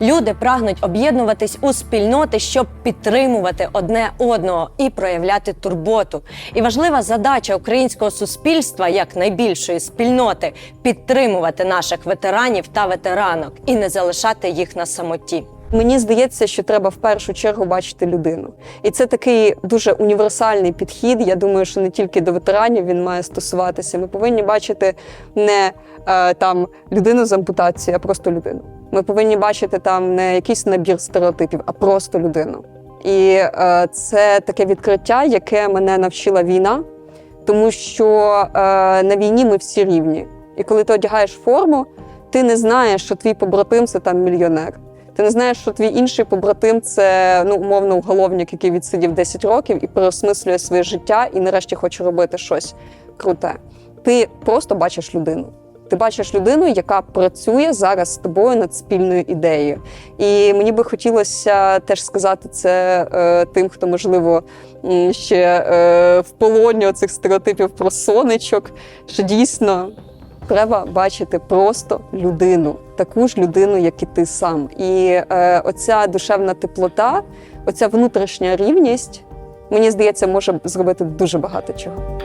Люди прагнуть об'єднуватись у спільноти, щоб підтримувати одне одного і проявляти турботу. І важлива задача українського суспільства як найбільшої спільноти підтримувати наших ветеранів та ветеранок і не залишати їх на самоті. Мені здається, що треба в першу чергу бачити людину, і це такий дуже універсальний підхід. Я думаю, що не тільки до ветеранів він має стосуватися. Ми повинні бачити не е, там людину з ампутацією, а просто людину. Ми повинні бачити там не якийсь набір стереотипів, а просто людину. І е, це таке відкриття, яке мене навчила війна, тому що е, на війні ми всі рівні. І коли ти одягаєш форму, ти не знаєш, що твій побратим це там мільйонер. Ти не знаєш, що твій інший побратим це ну умовно уголовник, який відсидів 10 років і переосмислює своє життя, і нарешті хоче робити щось круте. Ти просто бачиш людину. Ти бачиш людину, яка працює зараз з тобою над спільною ідеєю. І мені би хотілося теж сказати це е, тим, хто можливо ще е, в полоні оцих стереотипів про сонечок, що дійсно треба бачити просто людину, таку ж людину, як і ти сам. І е, оця душевна теплота, оця внутрішня рівність, мені здається, може зробити дуже багато чого.